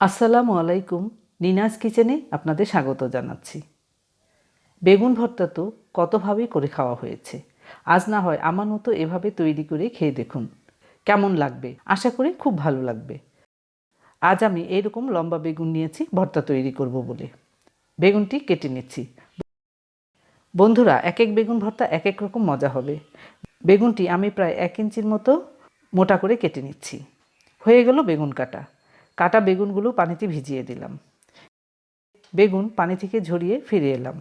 আসসালামু আলাইকুম, নিনাজ কিচেনে আপনাদের স্বাগত জানাচ্ছি। বেগুন ভর্তা তো কতভাবেই করে খাওয়া হয়েছে। আজ না হয় আমার মতো এভাবে তৈরি করে খেয়ে দেখুন। কেমন লাগবে? আশা করি খুব ভালো লাগবে। আজ আমি এইরকম লম্বা বেগুন নিয়েছি, ভর্তা তৈরি করব বলে। বেগুনটি কেটে নিচ্ছি। বন্ধুরা এক এক বেগুন ভর্তা এক এক রকম মজা হবে। বেগুনটি আমি প্রায় এক ইঞ্চির মতো মোটা করে কেটে নিচ্ছি। হয়ে গেল বেগুন কাটা। কাটা বেগুনগুলো পানিতে ভিজিয়ে দিলাম। বেগুন পানি থেকে ঝরিয়ে ফিরে এলাম।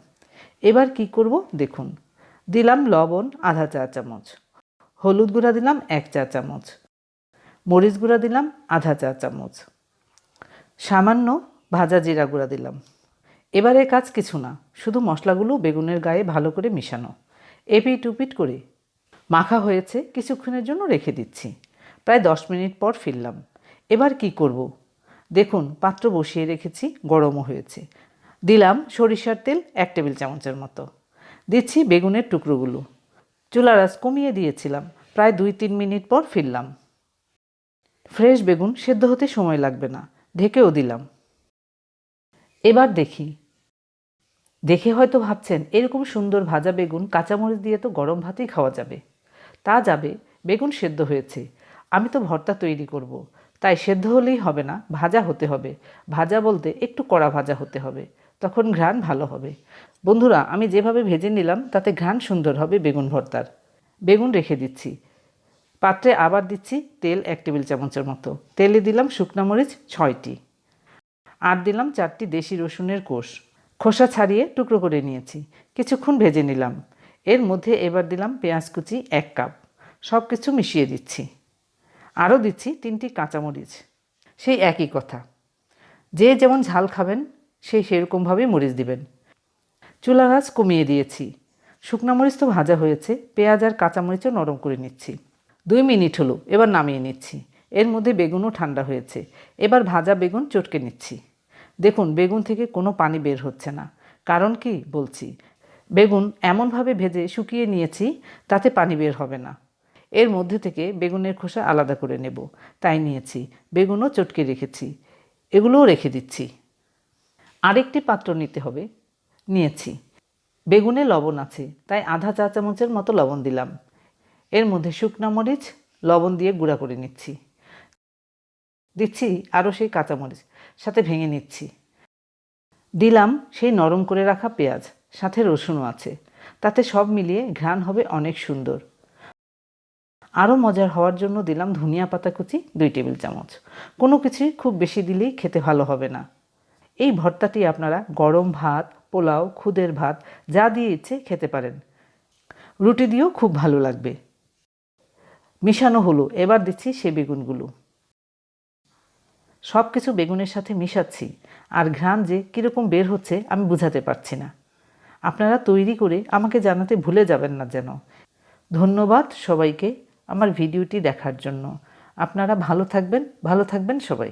এবার কি করব দেখুন। দিলাম লবণ আধা চা চামচ। হলুদ গুঁড়া দিলাম এক চা চামচ। মরিচ গুঁড়া দিলাম আধা চা চামচ। সামান্য ভাজা জিরা গুঁড়া দিলাম। এবারে কাজ কিছু না, শুধু মশলাগুলো বেগুনের গায়ে ভালো করে মিশানো। এপিট উপিট করে মাখা হয়েছে, কিছুক্ষণের জন্য রেখে দিচ্ছি। প্রায় দশ মিনিট পর ফিরলাম। এবার কি করব? দেখুন, পাত্র বসিয়ে রেখেছি, গরমও হয়েছে। দিলাম সরিষার তেল এক টেবিল চামচের মতো। দিচ্ছি বেগুনের টুকরোগুলো। চুলার আঁচ কমিয়ে দিয়েছিলাম, প্রায় দুই তিন মিনিট পর ফিরলাম। ফ্রেশ বেগুন সেদ্ধ হতে সময় লাগবে না, ঢেকেও দিলাম। এবার দেখি। দেখে হয়তো ভাবছেন, এরকম সুন্দর ভাজা বেগুন কাঁচামরিচ দিয়ে তো গরম ভাতেই খাওয়া যাবে। তা যাবে, বেগুন সেদ্ধ হয়েছে, আমি তো ভর্তা তৈরি করব। তাই সেদ্ধ হলেই হবে না, ভাজা হতে হবে। ভাজা বলতে একটু কড়া ভাজা হতে হবে, তখন ঘ্রাণ ভালো হবে। বন্ধুরা, আমি যেভাবে ভেজে নিলাম, তাতে ঘ্রাণ সুন্দর হবে বেগুন ভর্তার। বেগুন রেখে দিচ্ছি। পাত্রে আবার দিচ্ছি তেল এক টেবিল চামচের মতো। তেলে দিলাম শুকনো মরিচ ছয়টি। আর দিলাম চারটি দেশি রসুনের কোষ। খোসা ছাড়িয়ে টুকরো করে নিয়েছি। কিছুক্ষণ ভেজে নিলাম। এর মধ্যে এবার দিলাম পেঁয়াজ কুচি এক কাপ। সব কিছু মিশিয়ে দিচ্ছি। আরও দিচ্ছি তিনটি কাঁচামরিচ। সেই একই কথা। যে যেমন ঝাল খাবেন, সেই সেরকমভাবেই মরিচ দিবেন। চুলা আঁচ কমিয়ে দিয়েছি। শুকনো মরিচ তো ভাজা হয়েছে, পেঁয়াজ আর কাঁচামরিচও নরম করে নিচ্ছি। দুই মিনিট হলো, এবার নামিয়ে নিচ্ছি। এর মধ্যে বেগুনও ঠান্ডা হয়েছে। এবার ভাজা বেগুন চটকে নিচ্ছি। দেখুন, বেগুন থেকে কোনো পানি বের হচ্ছে না। কারণ কি? বলছি। বেগুন এমনভাবে ভেজে শুকিয়ে নিয়েছি, তাতে পানি বের হবে না। এর মধ্যে থেকে বেগুনের খোসা আলাদা করে নেব। তাই নিয়েছি। বেগুনও চটকে রেখেছি। এগুলোও রেখে দিচ্ছি। আরেকটি পাত্র নিতে হবে। নিয়েছি। বেগুনে লবণ আছে, তাই আধা চা চামচের মতো লবণ দিলাম। এর মধ্যে শুকনা মরিচ, লবণ দিয়ে গুঁড়া করে নিচ্ছি। দিচ্ছি আরও সেই কাঁচামরিচ সাথে ভেঙে নিচ্ছি। দিলাম সেই নরম করে রাখা পেঁয়াজ, সাথে রসুনও আছে। তাতে সব মিলিয়ে ঘ্রাণ হবে অনেক সুন্দর। আরও মজার হওয়ার জন্য দিলাম ধনিয়া পাতা কুচি, দুই টেবিল চামচ। কোনো কিছুই খুব বেশি দিলেই খেতে ভালো হবে না। এই ভর্তাটি আপনারা গরম ভাত, পোলাও, খুদের ভাত, যা দিয়ে ইচ্ছে খেতে পারেন। রুটি দিয়েও খুব ভালো লাগবে। মিশানো হলো, এবার দিচ্ছি সে বেগুনগুলো। সব কিছু বেগুনের সাথে মিশাচ্ছি, আর ঘ্রাণ যে কীরকম বের হচ্ছে আমি বুঝাতে পারছি না। আপনারা তৈরি করে আমাকে জানাতে ভুলে যাবেন না যেন। ধন্যবাদ সবাইকে। আমার ভিডিওটি দেখার জন্য। আপনারা ভালো থাকবেন ভালো থাকবেন সবাই।